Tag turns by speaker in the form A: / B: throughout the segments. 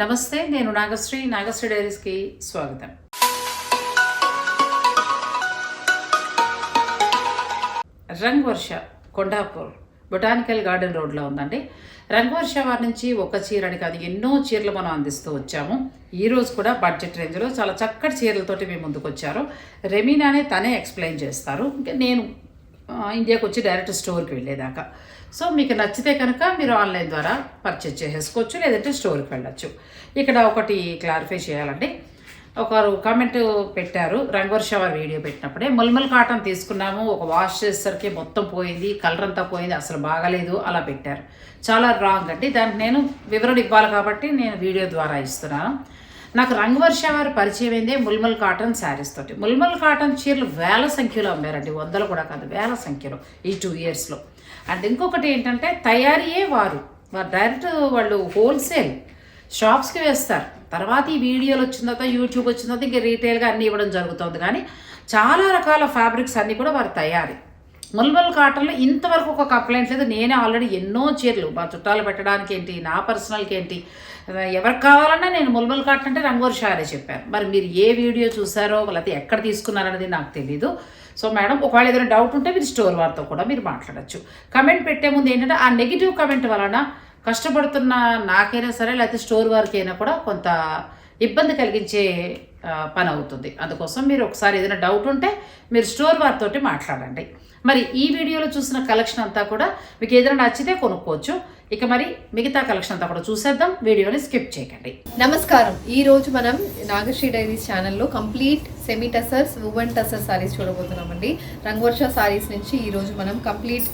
A: నమస్తే నేను నాగశ్రీ. నాగశ్రీ డైరీస్కి స్వాగతం. రంగ్వర్ష కొండాపూర్ బొటానికల్ గార్డెన్ రోడ్లో ఉందండి. రంగ్వర్ష వారి నుంచి ఒక చీరని కాదు ఎన్నో చీరలు మనం అందిస్తూ వచ్చాము. ఈ రోజు కూడా బడ్జెట్ రేంజ్లో చాలా చక్కటి చీరలతోటి మేము ముందుకు వచ్చారు రెమీనానే తనే ఎక్స్ప్లెయిన్ చేస్తారు. ఇంకా నేను ఇండియాకి వచ్చి డైరెక్ట్ స్టోర్కి వెళ్ళేదాకా. సో మీకు నచ్చితే కనుక మీరు ఆన్లైన్ ద్వారా పర్చేజ్ చేసేసుకోవచ్చు లేదంటే స్టోర్కి వెళ్ళచ్చు. ఇక్కడ ఒకటి క్లారిఫై చేయాలండి. ఒకరు కామెంట్ పెట్టారు రంగవర్ష వారి వీడియో పెట్టినప్పుడే ముల్మల్ కాటన్ తీసుకున్నాము ఒక వాష్ చేసేసరికి మొత్తం పోయింది కలర్ అంతా పోయింది అసలు బాగలేదు అలా పెట్టారు. చాలా రాంగ్ అండి. దానికి నేను వివరణ ఇవ్వాలి కాబట్టి నేను వీడియో ద్వారా ఇస్తున్నాను. నాకు రంగవర్ష వారు పరిచయం అయిందే ముల్మల్ కాటన్ శారీస్ తోటి. ముల్మల్ కాటన్ చీరలు వేల సంఖ్యలో అమ్మారండి. వందలు కూడా కాదు వేల సంఖ్యలో ఈ టూ ఇయర్స్లో అండ్ ఇంకొకటి ఏంటంటే తయారీయే వారు. వారు డైరెక్ట్ వాళ్ళు హోల్సేల్ షాప్స్కి వేస్తారు. తర్వాత ఈ వీడియోలు వచ్చిన తర్వాత యూట్యూబ్ వచ్చిన తర్వాత ఇంకా రీటైల్గా అన్నీ ఇవ్వడం జరుగుతుంది. కానీ చాలా రకాల ఫ్యాబ్రిక్స్ అన్నీ కూడా వారి తయారీ. ముల్మల్ కాటన్లో ఇంతవరకు ఒక కంప్లైంట్ లేదు. నేనే ఆల్రెడీ ఎన్నో చీరలు మా చుట్టాలు పెట్టడానికి ఏంటి నా పర్సనల్కి ఏంటి ఎవరికి కావాలన్నా నేను ముల్మల్ కాటన్ అంటే రంగోర్ షారే చెప్పాను. మరి మీరు ఏ వీడియో చూసారో లేకపోతే ఎక్కడ తీసుకున్నారనేది నాకు తెలీదు. సో మేడం ఒకవేళ ఏదైనా డౌట్ ఉంటే మీరు స్టోర్ వారితో కూడా మీరు మాట్లాడచ్చు. కమెంట్ పెట్టే ముందు ఏంటంటే ఆ నెగిటివ్ కమెంట్ వలన కష్టపడుతున్న నాకైనా సరే లేకపోతే స్టోర్ వారికి అయినా కూడా కొంత ఇబ్బంది కలిగించే పని అవుతుంది. అందుకోసం మీరు ఒకసారి ఏదైనా డౌట్ ఉంటే మీరు స్టోర్ వారితోటి మాట్లాడండి. మరి ఈ వీడియోలో చూసిన కలెక్షన్ అంతా కూడా మీకు ఏదైనా నచ్చితే కొనుక్కోవచ్చు. ఇక మరి మిగతా కలెక్షన్ అంతా కూడా చూసేద్దాం. వీడియోని స్కిప్ చేయకండి.
B: నమస్కారం. ఈ రోజు మనం నాగశ్రీ డైరీస్ ఛానల్లో complete semi tussars woven tussar saris చూడబోతున్నామండి. Rangavarsha saris నుంచి ఈ రోజు మనం complete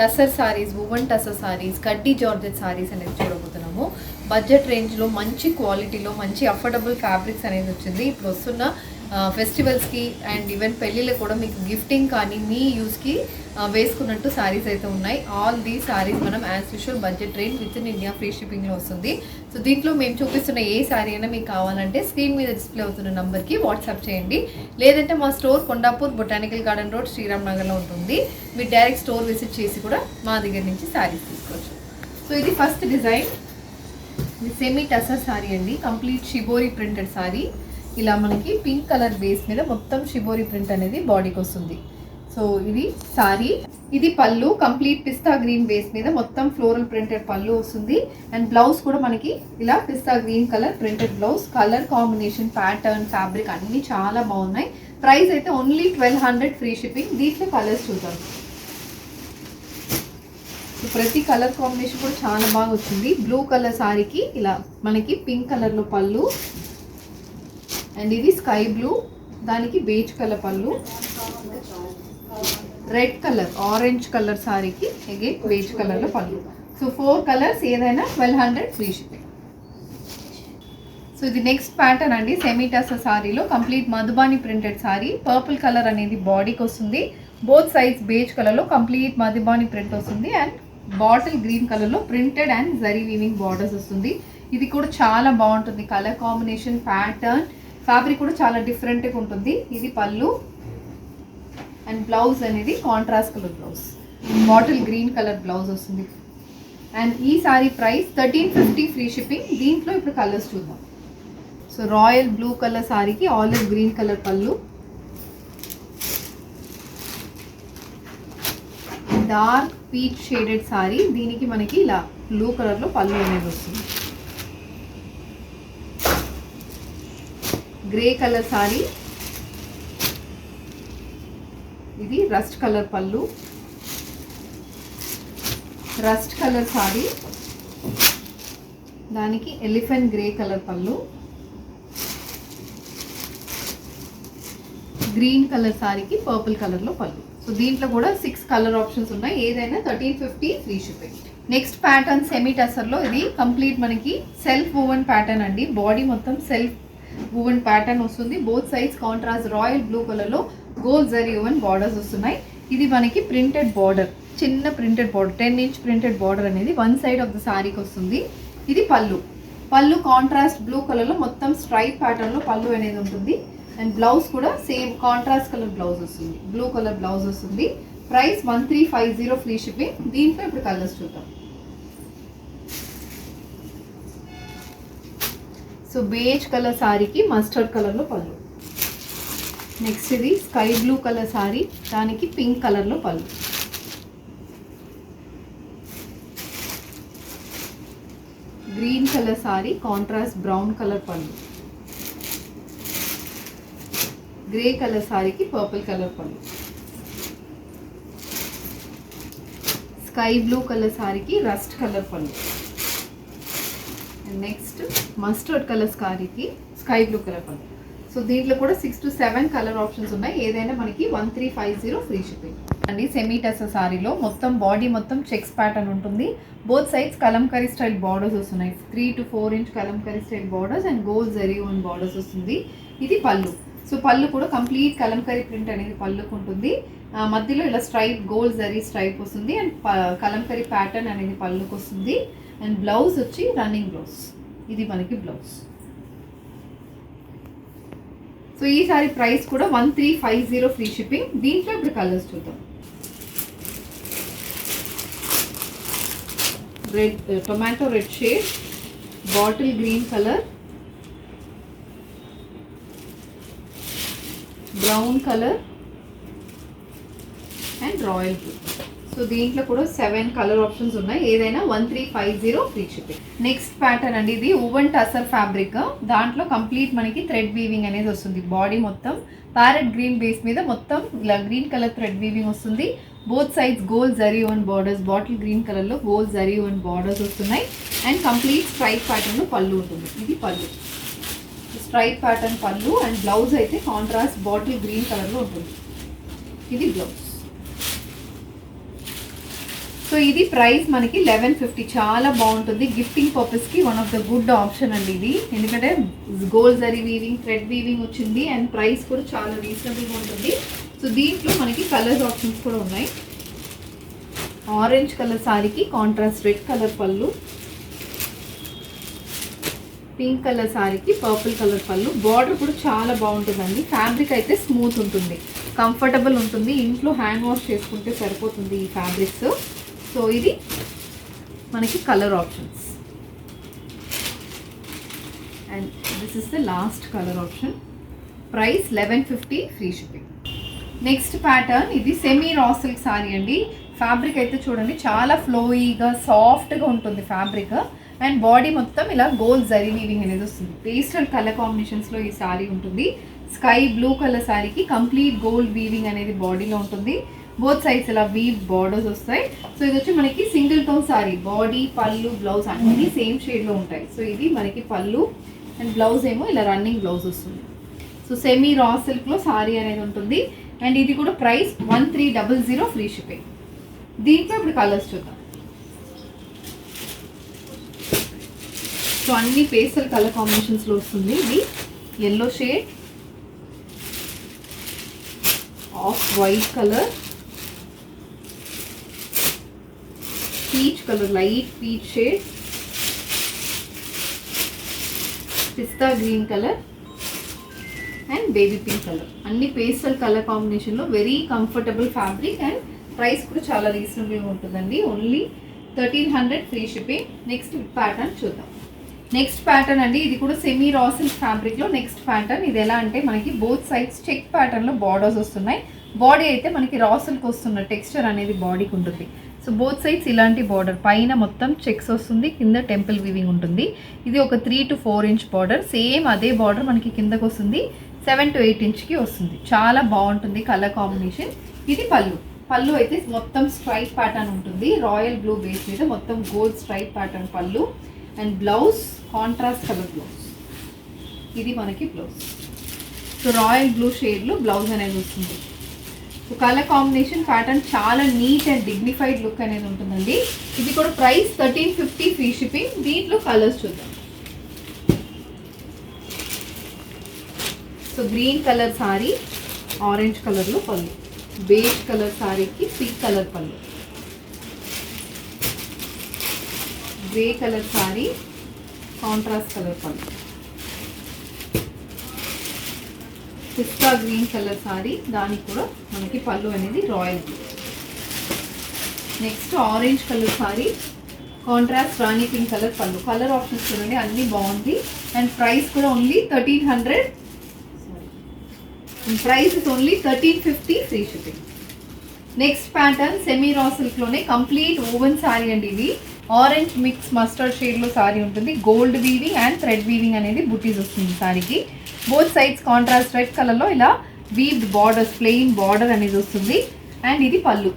B: tussar saris woven tussar saris kaddi georgette saris అనేది చూడబోతున్నాము. బడ్జెట్ రేంజ్లో మంచి క్వాలిటీలో మంచి అఫోర్డబుల్ ఫ్యాబ్రిక్స్ అనేది వచ్చింది. ఇప్పుడు వస్తున్న ఫెస్టివల్స్కి అండ్ ఈవెన్ పెళ్ళిళ్ళకి కూడా మీకు గిఫ్టింగ్ కానీ మీ యూస్కి వేసుకున్నట్టు సారీస్ అయితే ఉన్నాయి. ఆల్ దీ శారీస్ మనం as usual budget train within India free షిప్పింగ్లో వస్తుంది. సో దీంట్లో మేము చూపిస్తున్న ఏ శారీ అయినా మీకు కావాలంటే స్క్రీన్ మీద డిస్ప్లే అవుతున్న నెంబర్కి వాట్సాప్ చేయండి. లేదంటే మా store Kondapur botanical garden road Sriram నగర్లో ఉంటుంది. మీరు డైరెక్ట్ స్టోర్ విజిట్ చేసి కూడా మా దగ్గర నుంచి శారీస్ తీసుకోవచ్చు. సో ఇది ఫస్ట్ డిజైన్ ఇది సెమీ టసర్ సారీ అండి. కంప్లీట్ షిబోరీ ప్రింటెడ్ శారీ ఇలా మనకి పింక్ కలర్ బేస్ మీద మొత్తం షిబోరి ప్రింట్ అనేది బాడీకి వస్తుంది. సో ఇది సారీ. ఇది పళ్ళు కంప్లీట్ పిస్తా గ్రీన్ బేస్ మీద మొత్తం ఫ్లోరల్ ప్రింటెడ్ పళ్ళు వస్తుంది. అండ్ బ్లౌజ్ కూడా మనకి ఇలా pista green colour printed blouse colour combination pattern fabric అన్నీ చాలా బాగున్నాయి. ప్రైస్ అయితే only twelve hundred free shipping. దీంట్లో కలర్స్ చూద్దాం. ప్రతి కలర్ కాంబినేషన్ కూడా చాలా బాగా వచ్చింది. బ్లూ కలర్ సారీకి ఇలా మనకి పింక్ కలర్లో పళ్ళు అండ్ ఇది స్కై బ్లూ దానికి beige colour pallu. Red colour orange colour సారీకి అగైన్ బేజ్ కలర్లో పళ్ళు. సో ఫోర్ కలర్స్ ఏదైనా twelve hundred free shipping so ఇది నెక్స్ట్ ప్యాటర్న్ అండి. సెమీటాస సారీలో complete Madhubani printed sari purple colour అనేది బాడీకి వస్తుంది. బోత్ సైజ్ బేజ్ కలర్లో కంప్లీట్ మధుబాని ప్రింట్ వస్తుంది. అండ్ బాటిల్ గ్రీన్ కలర్లో printed and zari weaving borders వస్తుంది. ఇది కూడా చాలా బాగుంటుంది. కలర్ కాంబినేషన్ ప్యాటర్న్ ఫ్యాబ్రిక్ కూడా చాలా డిఫరెంట్గా ఉంటుంది. ఇది పళ్ళు అండ్ బ్లౌజ్ అనేది contrast colour blouse bottle green colour blouse వస్తుంది. అండ్ ఈ sari price thirteen fifty free shipping దీంట్లో ఇప్పుడు కలర్స్ చూద్దాం. సో రాయల్ బ్లూ కలర్ సారీకి olive green colour pallu. Dark peach shaded sari దీనికి మనకి ఇలా బ్లూ కలర్లో పళ్ళు అనేది వస్తుంది. Grey colour sari. ఇది rust colour pallu. Rust colour sari. దానికి elephant grey colour pallu. Green colour సారీకి పర్పుల్ కలర్లో పళ్ళు. సో దీంట్లో కూడా సిక్స్ కలర్ ఆప్షన్స్ ఉన్నాయి. ఏదైనా thirteen fifty free shipping. Next pattern semi టసర్లో ఇది కంప్లీట్ మనకి సెల్ఫ్ ఓవెన్ ప్యాటర్న్ అండి. బాడీ మొత్తం సెల్ఫ్ ఓవెన్ ప్యాటర్న్ వస్తుంది. Both sides contrast royal blue కలర్లో గోల్డ్ జరీ ఓవెన్ బార్డర్స్ వస్తున్నాయి. ఇది మనకి ప్రింటెడ్ బార్డర్ చిన్న printed border ten inch printed border అనేది వన్ సైడ్ ఆఫ్ ద సారీకి వస్తుంది. ఇది పళ్ళు. పళ్ళు కాంట్రాస్ట్ బ్లూ కలర్లో మొత్తం స్ట్రైప్ ప్యాటర్న్లో పళ్ళు అనేది ఉంటుంది. అండ్ బ్లౌజ్ కూడా సేమ్ కాంట్రాస్ట్ కలర్ బ్లౌజ్ వస్తుంది. బ్లూ కలర్ బ్లౌజ్ వస్తుంది. Price one three five zero free shipping దీంట్లో ఇప్పుడు కలర్స్ చూద్దాం. సో బేజ్ కలర్ శారీకి మస్టర్డ్ కలర్లో పళ్ళు నెక్స్ట్ ఇది స్కై బ్లూ కలర్ శారీ దానికి పింక్ కలర్లో pallu green colour sari contrast brown colour pallu grey colour శారీకి purple colour pallu sky blue colour శారీకి rust colour pallu next mustard colour సారీకి sky blue colour pallu. So దీంట్లో కూడా six to seven colour options ఉన్నాయి. ఏదైనా మనకి one three five zero free shipping అండి semi టెస్ సారీలో మొత్తం బాడీ మొత్తం చెక్స్ ప్యాటర్న్ ఉంటుంది. Both sides Kalamkari style borders వస్తున్నాయి. Three to four inch Kalamkari style borders and gold zari woven borders వస్తుంది. ఇది పళ్ళు. సో పళ్ళు కూడా కంప్లీట్ కలంకరీ ప్రింట్ అనేది పళ్ళుకు ఉంటుంది. మధ్యలో ఇలా స్ట్రైప్ గోల్ జరీ స్ట్రైప్ వస్తుంది. అండ్ కలంకరీ ప్యాటర్న్ అనేది పళ్ళుకు వస్తుంది. అండ్ బ్లౌజ్ వచ్చి రన్నింగ్ బ్లౌజ్ ఇది మనకి బ్లౌజ్ సో ఈసారి ప్రైస్ కూడా one three five zero free shipping దీంట్లో ఇప్పుడు కలర్స్ చూద్దాం. Red tomato red shade bottle green colour brown colour and royal blue so దీంట్లో కూడా సెవెన్ కలర్ ఆప్షన్స్ ఉన్నాయి. ఏదైనా one three five zero free shipping next pattern అండి ఇది. Woven tussar fabric దాంట్లో కంప్లీట్ మనకి థ్రెడ్ వీవింగ్ అనేది వస్తుంది. బాడీ మొత్తం ప్యారెట్ గ్రీన్ బేస్ మీద మొత్తం ఇలా గ్రీన్ కలర్ థ్రెడ్ వీవింగ్ వస్తుంది. Both sides gold zari woven borders bottle green కలర్లో గోల్ జరీ ఓన్ బార్డర్స్ వస్తున్నాయి. అండ్ కంప్లీట్ స్ట్రైట్ ప్యాటర్న్లో పళ్ళు ఉంటుంది. ఇది pallu. Straight pattern pallu and blouse అయితే కాంట్రాస్ట్ బాటిల్ గ్రీన్ కలర్లో ఉంటుంది. ఇది బ్లౌజ్ సో ఇది ప్రైస్ మనకి లెవెన్ ఫిఫ్టీ. చాలా బాగుంటుంది. గిఫ్టింగ్ పర్పస్కి one of the good option అండి ఇది. ఎందుకంటే gold zari weaving thread weaving వచ్చింది అండ్ ప్రైస్ కూడా చాలా రీజనబుల్గా ఉంటుంది. సో దీంట్లో మనకి కలర్స్ ఆప్షన్స్ కూడా ఉన్నాయి. ఆరెంజ్ కలర్ సారీకి contrast red colour pallu. Pink colour సారీకి పర్పుల్ కలర్ పళ్ళు. బార్డర్ కూడా చాలా బాగుంటుందండి. ఫ్యాబ్రిక్ అయితే స్మూత్ ఉంటుంది. కంఫర్టబుల్ ఉంటుంది. ఇంట్లో హ్యాండ్ వాష్ చేసుకుంటే సరిపోతుంది ఈ ఫ్యాబ్రిక్స్ సో ఇది మనకి colour options. And this is the last colour option price eleven fifty free shipping next pattern ఇది సెమీ రా సారీ అండి. ఫ్యాబ్రిక్ అయితే చూడండి చాలా ఫ్లోయీగా సాఫ్ట్గా ఉంటుంది ఫ్యాబ్రిక్ అండ్ బాడీ మొత్తం ఇలా గోల్డ్ జరీ వీవింగ్ అనేది వస్తుంది. పేస్టల్ కలర్ కాంబినేషన్స్లో ఈ సారీ ఉంటుంది. స్కై బ్లూ కలర్ శారీకి కంప్లీట్ గోల్డ్ వీవింగ్ అనేది బాడీలో ఉంటుంది. బోత్ సైడ్స్ ఇలా వీవ్ బార్డర్స్ వస్తాయి. సో ఇది వచ్చి మనకి single tone sari body pallu blouse అన్నీ సేమ్ షేడ్లో ఉంటాయి. సో ఇది మనకి పళ్ళు అండ్ బ్లౌజ్ ఏమో ఇలా రన్నింగ్ బ్లౌజ్ వస్తుంది. సో సెమీ రా సిల్క్లో సారీ అనేది ఉంటుంది. అండ్ ఇది కూడా price one three double zero free shipping దీంట్లో ఇప్పుడు కలర్స్ చూద్దాం. సో అన్ని పేస్టల్ కలర్ కాంబినేషన్స్లో వస్తుంది. ఇది yellow shade off white colour peach colour light peach shade pista green colour and baby pink colour అన్ని పేస్టల్ కలర్ కాంబినేషన్లో very comfortable fabric and price కూడా చాలా రీజనబుల్గా ఉంటుందండి. Only thirteen hundred free shipping next pattern చూద్దాం. Next pattern అండి ఇది కూడా సెమీ రాసిల్ ఫ్యాబ్రిక్లో నెక్స్ట్ ప్యాటర్న్ ఇది ఎలా అంటే మనకి బోత్ సైడ్స్ చెక్ ప్యాటర్న్లో బార్డర్స్ వస్తున్నాయి. బాడీ అయితే మనకి రాసిల్కి వస్తున్న టెక్స్చర్ అనేది బాడీకి ఉంటుంది. సో బోత్ సైడ్స్ ఇలాంటి బార్డర్ పైన మొత్తం చెక్స్ వస్తుంది కింద టెంపుల్ వీవింగ్ ఉంటుంది. ఇది ఒక three two four inch border same అదే బార్డర్ మనకి కిందకు వస్తుంది. సెవెన్ టు ఎయిట్ ఇంచ్కి వస్తుంది. చాలా బాగుంటుంది కలర్ కాంబినేషన్ ఇది పళ్ళు. పళ్ళు అయితే మొత్తం స్ట్రైట్ ప్యాటర్న్ ఉంటుంది. రాయల్ బ్లూ బేస్ మీద మొత్తం gold straight pattern pallu and blouse contrast colour blouse ఇది మనకి బ్లౌజ్ సో రాయల్ బ్లూ షేడ్లో బ్లౌజ్ అనేది వస్తుంది. కలర్ కాంబినేషన్ ప్యాటర్న్ చాలా నీట్ అండ్ డిగ్నిఫైడ్ లుక్ అనేది ఉంటుందండి. ఇది కూడా price thirteen fifty free shipping. దీంట్లో కలర్స్ చూద్దాం. So green colour sari orange కలర్లో పళ్ళు. బేజ్ కలర్ సారీకి pink colour pallu. Grey colour sari contrast colour pallu. Pista green colour sorry దానికి కూడా మనకి పళ్ళు అనేది royal. Next orange colour sari contrast rani pink colour pallu. Colour options చూడండి అన్నీ బాగుంది. And price కూడా only thirteen hundred price is only thirteen fifty free shipping next pattern semi raw సిల్క్లోనే complete woven sari అండి ఇది. ఆరెంజ్ మిక్స్ మస్టర్డ్ షేడ్లో సారీ ఉంటుంది. Gold weaving and thread weaving అనేది బుట్టీస్ వస్తుంది సారీకి బోత్ సైడ్స్ కాంట్రాస్ట్ రెడ్ కలర్లో ఇలా వీవ్డ్ బార్డర్స్ ప్లెయిన్ బార్డర్ అనేది వస్తుంది. అండ్ ఇది పళ్ళు.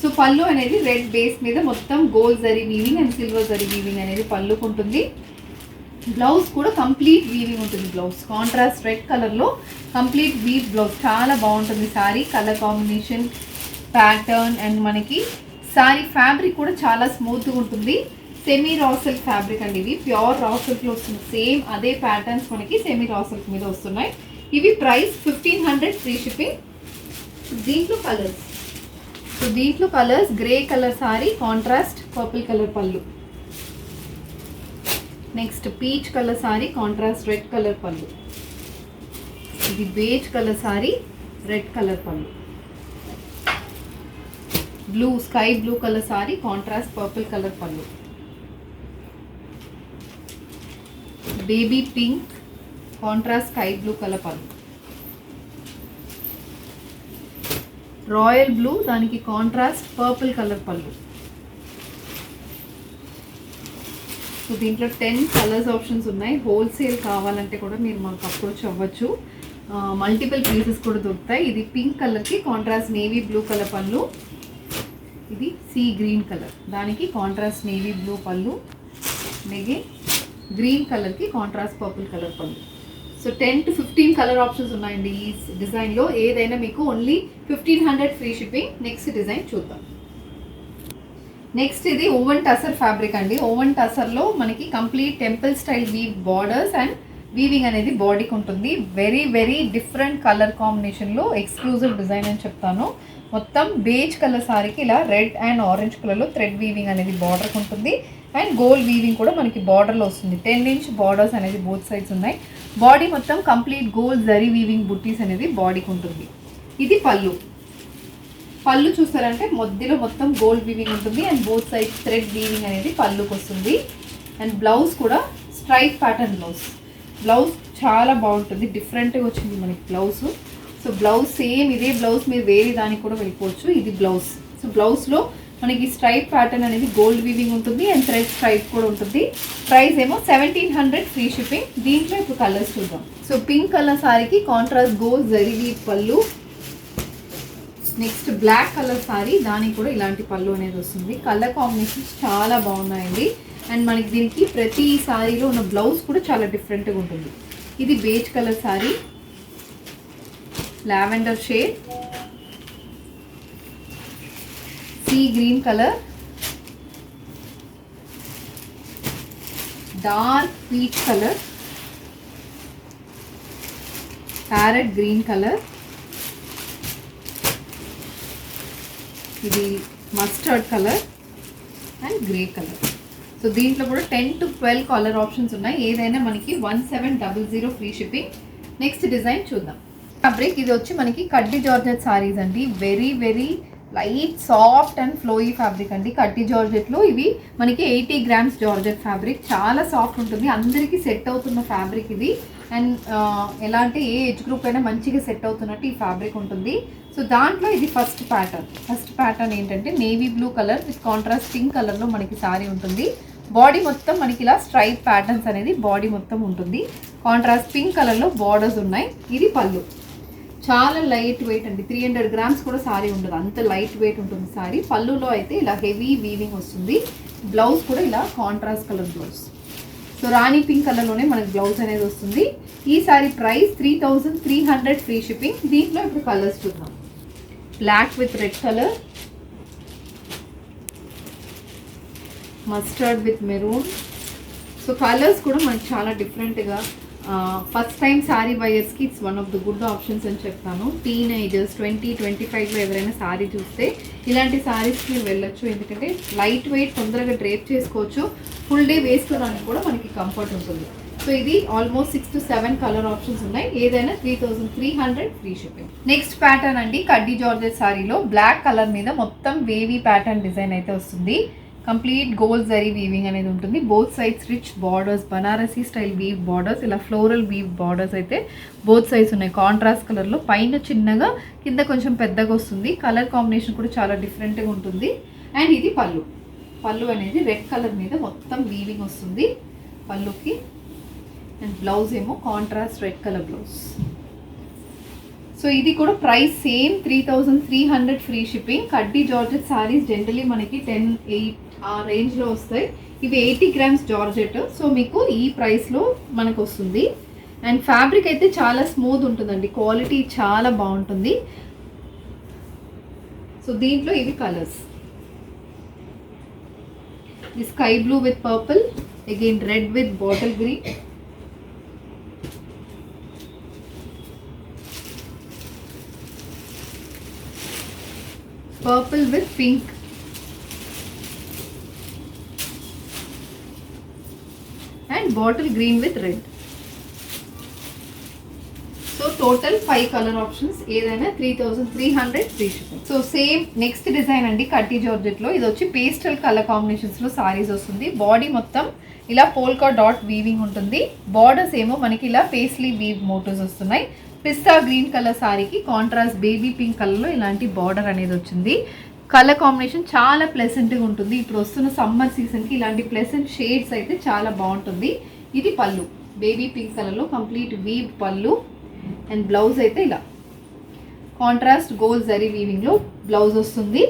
B: సో పళ్ళు అనేది రెడ్ బేస్ మీద మొత్తం gold zari weaving and silver zari weaving అనేది పళ్ళుకు ఉంటుంది. బ్లౌజ్ కూడా కంప్లీట్ వీవింగ్ ఉంటుంది బ్లౌజ్ కాంట్రాస్ట్ రెడ్ కలర్లో కంప్లీట్ వీవ్ బ్లౌజ్ చాలా బాగుంటుంది sari colour combination pattern and మనకి శారీ ఫ్యాబ్రిక్ కూడా చాలా స్మూత్గా ఉంటుంది. సెమీ రాసల్ ఫ్యాబ్రిక్ అండి ఇవి. ప్యూర్ రాసల్క్లో వస్తుంది సేమ్ అదే ప్యాటర్న్స్ మనకి సెమీ రాసల్స్ మీద వస్తున్నాయి. ఇవి price fifteen hundred free shipping దీంట్లో కలర్స్ సో దీంట్లో colours grey colour sari contrast purple colour pallu next peach colour sari contrast red colour pallu ఇది beige colour sari red colour pallu blue sky blue colour sari contrast purple colour pallu baby pink contrast sky blue colour pallu. Royal blue దానికి contrast purple colour pallu. So దీంట్లో ten colours options ఉన్నాయి. Wholesale కావాలంటే కూడా మీరు మాకు approach అవ్వచ్చు. Multiple pieces కూడా దొరుకుతాయి. ఇది పింక్ కలర్కి contrast navy blue colour pallu. ఇది సీ గ్రీన్ కలర్. దానికి కాంట్రాస్ట్ నేవీ బ్లూ పళ్ళు. అలాగే గ్రీన్ కలర్కి contrast purple colour pallu. So ten to fifteen colour options ఉన్నాయండి ఈ డిజైన్లో. ఏదైనా మీకు only fifteen hundred free shipping next design చూద్దాం. నెక్స్ట్ ఇది ఓవెన్ టసర్ ఫ్యాబ్రిక్ అండి. ఓవెన్ టసర్లో మనకి complete temple style weave borders and weaving అనేది బాడీకి ఉంటుంది. వెరీ వెరీ డిఫరెంట్ కలర్ కాంబినేషన్లో ఎక్స్క్లూజివ్ డిజైన్ అని చెప్తాను. మొత్తం బేజ్ కలర్ సారీకి ఇలా రెడ్ అండ్ ఆరెంజ్ కలర్లో థ్రెడ్ వీవింగ్ అనేది బార్డర్కి ఉంటుంది. అండ్ గోల్డ్ వీవింగ్ కూడా మనకి బార్డర్లో వస్తుంది. టెన్ ఇంచ్ బార్డర్స్ అనేది బోత్ సైడ్స్ ఉన్నాయి. బాడీ మొత్తం కంప్లీట్ గోల్డ్ జరీ వీవింగ్ బుట్టీస్ అనేది బాడీకి ఉంటుంది. ఇది పళ్ళు. పళ్ళు చూసారంటే మధ్యలో మొత్తం గోల్డ్ వీవింగ్ ఉంటుంది. And both side thread weaving అనేది పళ్ళుకి వస్తుంది. అండ్ బ్లౌజ్ కూడా స్ట్రైట్ ప్యాటర్న్ బ్లౌజ్ బ్లౌజ్ చాలా బాగుంటుంది. డిఫరెంట్గా వచ్చింది మనకి బ్లౌజ్ సో బ్లౌజ్ సేమ్ ఇదే బ్లౌజ్ మీరు వేరే దానికి కూడా వెళ్ళిపోవచ్చు. ఇది బ్లౌజ్ సో బ్లౌజ్లో మనకి స్ట్రైప్ ప్యాటర్న్ అనేది గోల్డ్ వీవింగ్ ఉంటుంది అండ్ థ్రెడ్ స్ట్రైప్ కూడా ఉంటుంది. ప్రైస్ ఏమో సెవెంటీన్ హండ్రెడ్ ఫ్రీ షిప్పింగ్ దీంట్లో ఇప్పుడు కలర్స్ చూద్దాం. సో పింక్ కలర్ సారీకి కాంట్రాస్ట్ గోల్డ్ జరిగి pallu. Next black colour sorry దానికి కూడా ఇలాంటి పళ్ళు అనేది వస్తుంది. కలర్ కాంబినేషన్స్ చాలా బాగున్నాయండి. అండ్ మనకి దీనికి ప్రతి సారీలో ఉన్న బ్లౌజ్ కూడా చాలా డిఫరెంట్గా ఉంటుంది. ఇది beige colour sari lavender shade sea green colour. Dark peach colour. Parrot green colour. ఇది mustard colour and grey colour. So దీంట్లో కూడా ten to twelve colour options ఉన్నాయి. ఏదైనా మనకి one seven double zero free shipping. Next design చూద్దాం. Fabric ఇది వచ్చి మనకి కడ్డీ జార్జెట్ సారీస్ అండి. Very very light soft and flowy fabric అండి. కట్టి జార్జెట్లో. ఇవి మనకి ఎయిటీ గ్రామ్స్ జార్జెట్ ఫ్యాబ్రిక్. చాలా సాఫ్ట్ ఉంటుంది. అందరికీ సెట్ అవుతున్న ఫ్యాబ్రిక్ ఇది. అండ్ ఎలాంటి ఏ ఏజ్ గ్రూప్ అయినా మంచిగా సెట్ అవుతున్నట్టు ఈ ఫ్యాబ్రిక్ ఉంటుంది. సో దాంట్లో ఇది ఫస్ట్ ప్యాటర్న్. ఫస్ట్ ప్యాటర్న్ ఏంటంటే navy blue colour with contrast pink కలర్లో మనకి సారీ ఉంటుంది. బాడీ మొత్తం మనకి ఇలా స్ట్రైప్ ప్యాటర్న్స్ అనేది బాడీ మొత్తం ఉంటుంది. కాంట్రాస్ట్ పింక్ కలర్లో బార్డర్స్ ఉన్నాయి. ఇది పళ్ళు. చాలా లైట్ వెయిట్ అండి. త్రీ హండ్రెడ్ గ్రామ్స్ కూడా సారీ ఉండదు. అంత లైట్ వెయిట్ ఉంటుంది సారీ పళ్ళులో అయితే ఇలా హెవీ వీవింగ్ వస్తుంది. బ్లౌజ్ కూడా ఇలా contrast colour blouse so rani pink కలర్లోనే మనకి బ్లౌజ్ అనేది వస్తుంది. ఈ sari price three thousand three hundred free shipping దీంట్లో ఇప్పుడు కలర్స్ చూద్దాం. Black with red colour mustard with maroon so colours కూడా మనకి చాలా డిఫరెంట్గా first time sari బయర్స్కి it's one of the good options అని చెప్తాను. టీనేజర్స్ ట్వంటీ ట్వంటీ ఫైవ్లో ఎవరైనా శారీ చూస్తే ఇలాంటి శారీస్కి మీరు వెళ్ళొచ్చు. ఎందుకంటే లైట్ వెయిట్ తొందరగా డ్రేప్ చేసుకోవచ్చు. ఫుల్ డే వేసుకోవడానికి కూడా మనకి కంఫర్ట్ ఉంటుంది. సో ఇది almost six to seven colour options ఉన్నాయి. ఏదైనా three thousand three hundred free shipping next pattern అండి కడ్డీ జార్జెట్ సారీలో బ్లాక్ కలర్ మీద మొత్తం వేవీ ప్యాటర్న్ డిజైన్ అయితే వస్తుంది. కంప్లీట్ గోల్డ్ జరీ వీవింగ్ అనేది ఉంటుంది. Both sides rich borders Banarasi style weave borders ఇలా ఫ్లోరల్ వీవ్ బార్డర్స్ అయితే బోత్ సైడ్స్ ఉన్నాయి. కాంట్రాస్ట్ కలర్లో పైన చిన్నగా కింద కొంచెం పెద్దగా వస్తుంది. కలర్ కాంబినేషన్ కూడా చాలా డిఫరెంట్గా ఉంటుంది. అండ్ ఇది పళ్ళు. పళ్ళు అనేది రెడ్ కలర్ మీద మొత్తం వీవింగ్ వస్తుంది. పళ్ళుకి. అండ్ బ్లౌజ్ ఏమో contrast red colour blouse so ఇది కూడా price same three thousand three hundred free shipping kaddi georgette sarees generally మనకి టెన్ ఎయిట్ ఆ రేంజ్లో వస్తాయి. ఇవి ఎయిటీ గ్రామ్స్ జార్జెట్ సో మీకు ఈ ప్రైస్లో మనకు వస్తుంది. అండ్ ఫ్యాబ్రిక్ అయితే చాలా స్మూత్ ఉంటుందండి. క్వాలిటీ చాలా బాగుంటుంది. సో దీంట్లో ఇవి కలర్స్ ఇది sky blue with purple again red with bottle green purple with pink and bottle green with red so total five colour options ఏదైనా three thousand three hundred free shipping so same next design అండి కట్టి జార్జెట్లో. ఇది వచ్చి pastel colour కాంబినేషన్స్లో saris వస్తుంది. Body మొత్తం ఇలా polka dot weaving ఉంటుంది. Borders ఏమో మనకి ఇలా పేస్లీ వీవ్ మోటర్స్ వస్తున్నాయి. పిస్తా గ్రీన్ కలర్ సారీకి కాంట్రాస్ట్ బేబీ పింక్ కలర్లో ఇలాంటి బార్డర్ అనేది వచ్చింది. కలర్ కాంబినేషన్ చాలా ప్లెసెంట్గా ఉంటుంది. ఇప్పుడు వస్తున్న సమ్మర్ సీజన్కి ఇలాంటి ప్లెసెంట్ షేడ్స్ అయితే చాలా బాగుంటుంది. ఇది పళ్ళు. బేబీ పింక్ కలర్లో complete weave pallu and blouse అయితే ఇలా. కాంట్రాస్ట్ గోల్ జరీ వీవింగ్లో బ్లౌజ్ వస్తుంది.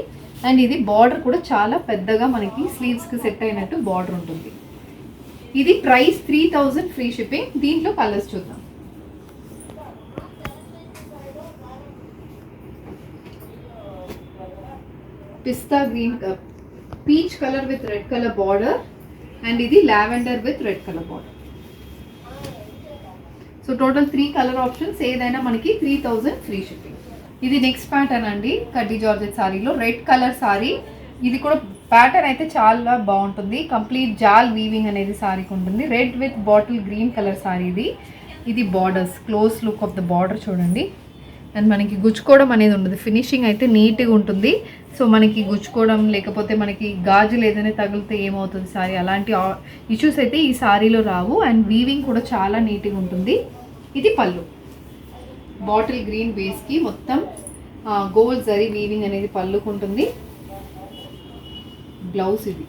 B: అండ్ ఇది బార్డర్ కూడా చాలా పెద్దగా మనకి స్లీవ్స్కి సెట్ అయినట్టు బార్డర్ ఉంటుంది. ఇది price three thousand free shipping దీంట్లో కలర్స్ చూద్దాం. Pista green peach colour with red colour border and ఇది lavender with red colour border so total three colour options ఏదైనా మనకి త్రీ థౌజండ్ ఫ్రీ షిప్పింగ్ ఇది next pattern అండి kaddi georgette సారీలో. Red colour sorry ఇది కూడా ప్యాటర్న్ అయితే చాలా బాగుంటుంది. కంప్లీట్ జాల్ వీవింగ్ అనేది సారీకి ఉంటుంది red with bottle green colour sari ఇది. ఇది borders close look of the border చూడండి. అండ్ మనకి గుచ్చుకోవడం అనేది ఉండదు. ఫినిషింగ్ అయితే నీట్గా ఉంటుంది. సో మనకి గుచ్చుకోవడం లేకపోతే మనకి గాజులు ఏదైనా తగిలితే ఏమవుతుంది సారీ? అలాంటి ఇష్యూస్ అయితే ఈ సారీలో రావు. అండ్ వీవింగ్ కూడా చాలా నీట్గా ఉంటుంది. ఇది పళ్ళు. బాటిల్ గ్రీన్ బేస్కి మొత్తం గోల్డ్ జరీ వీవింగ్ అనేది పళ్ళుకు ఉంటుంది. బ్లౌజ్ ఇది.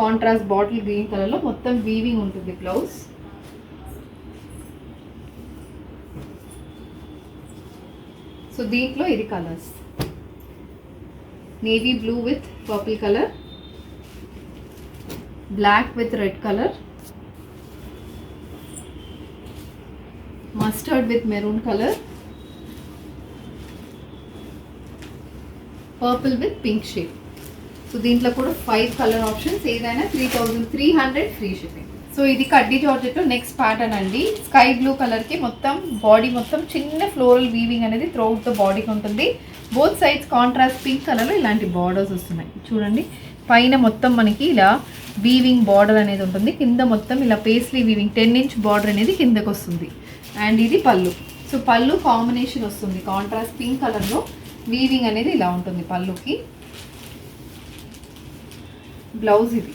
B: కాంట్రాస్ట్ బాటిల్ గ్రీన్ కలర్లో మొత్తం వీవింగ్ ఉంటుంది బ్లౌజ్ సో దీంట్లో ఇది colours navy blue with purple colour black with red colour mustard with maroon colour purple with pink shade so దీంట్లో కూడా ఫైవ్ కలర్ ఆప్షన్స్ ఏదైనా three thousand three hundred free shipping so ఇది kaddi georgette next pattern అండి. Sky blue కలర్కి మొత్తం body మొత్తం చిన్న floral weaving అనేది త్రూఅవుట్ ద బాడీకి ఉంటుంది. బోత్ సైడ్స్ కాంట్రాస్ట్ పింక్ కలర్లో ఇలాంటి బార్డర్స్ వస్తున్నాయి. చూడండి. పైన మొత్తం మనకి ఇలా వీవింగ్ బార్డర్ అనేది ఉంటుంది. కింద మొత్తం ఇలా paisley weaving ten inch border అనేది కిందకు వస్తుంది. అండ్ ఇది పళ్ళు. సో పళ్ళు కాంబినేషన్ వస్తుంది. కాంట్రాస్ట్ పింక్ కలర్లో వీవింగ్ అనేది ఇలా ఉంటుంది పళ్ళుకి. బ్లౌజ్ ఇది.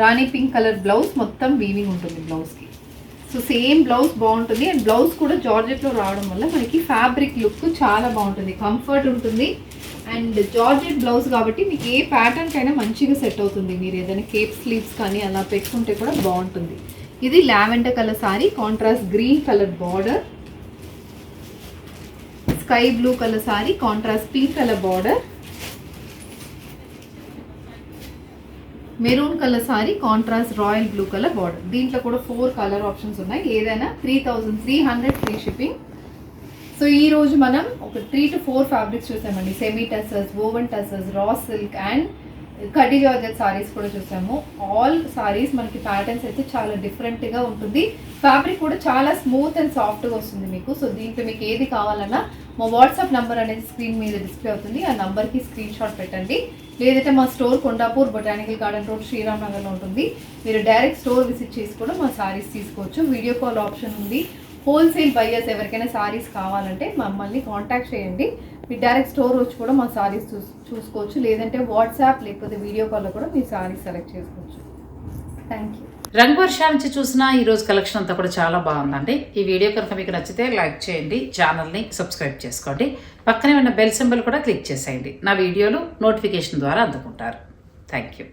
B: రాణి పింక్ కలర్ బ్లౌజ్ మొత్తం వీవింగ్ ఉంటుంది బ్లౌజ్కి సో సేమ్ బ్లౌజ్ బాగుంటుంది. అండ్ బ్లౌజ్ కూడా జార్జెట్లో రావడం వల్ల మనకి ఫ్యాబ్రిక్ లుక్ చాలా బాగుంటుంది. కంఫర్ట్ ఉంటుంది. అండ్ జార్జెట్ బ్లౌజ్ కాబట్టి మీకు ఏ ప్యాటర్న్కైనా మంచిగా సెట్ అవుతుంది. మీరు ఏదైనా కేప్ స్లీవ్స్ కానీ అలా పెట్టుకుంటే కూడా బాగుంటుంది. ఇది lavender colour sari contrast green colour border sky blue colour sari contrast pink colour border maroon colour sari contrast royal blue colour border దీంట్లో కూడా ఫోర్ కలర్ ఆప్షన్స్ ఉన్నాయి. ఏదైనా three thousand three hundred free shipping so ఈ రోజు మనం ఒక three to four fabrics చూసామండి. Semi tussars woven tussars raw silk and kaddi georgette sarees కూడా చూసాము. ఆల్ సారీస్ మనకి ప్యాటర్న్స్ అయితే చాలా డిఫరెంట్గా ఉంటుంది. ఫ్యాబ్రిక్ కూడా చాలా స్మూత్ అండ్ సాఫ్ట్గా వస్తుంది మీకు. సో దీంట్లో మీకు ఏది కావాలన్నా మా వాట్సాప్ నంబర్ అనేది స్క్రీన్ మీద డిస్ప్లే అవుతుంది. ఆ నంబర్కి స్క్రీన్ షాట్ పెట్టండి. లేదంటే మా store Kondapur botanical garden road Sriram నగర్లో ఉంటుంది. మీరు డైరెక్ట్ స్టోర్ విజిట్ చేసి కూడా మా సారీస్ తీసుకోవచ్చు. వీడియో కాల్ ఆప్షన్ ఉంది. హోల్సేల్ బయ్యర్స్ ఎవరికైనా సారీస్ కావాలంటే మమ్మల్ని కాంటాక్ట్ చేయండి. మీరు డైరెక్ట్ స్టోర్ వచ్చి కూడా మా శారీస్ చూ చూసుకోవచ్చు. లేదంటే వాట్సాప్ లేకపోతే వీడియో కాల్లో కూడా మీ శారీస్ సెలెక్ట్ చేసుకోవచ్చు. థ్యాంక్ యూ
A: రంగు వర్షాల నుంచి చూసిన ఈరోజు కలెక్షన్ అంతా కూడా చాలా బాగుందండి. ఈ వీడియో కనుక మీకు నచ్చితే లైక్ చేయండి ఛానల్ని సబ్స్క్రైబ్ చేసుకోండి. పక్కనే ఉన్న బెల్ సింబల్ కూడా క్లిక్ చేసేయండి. నా వీడియోలు నోటిఫికేషన్ ద్వారా అందుకుంటారు. Thank you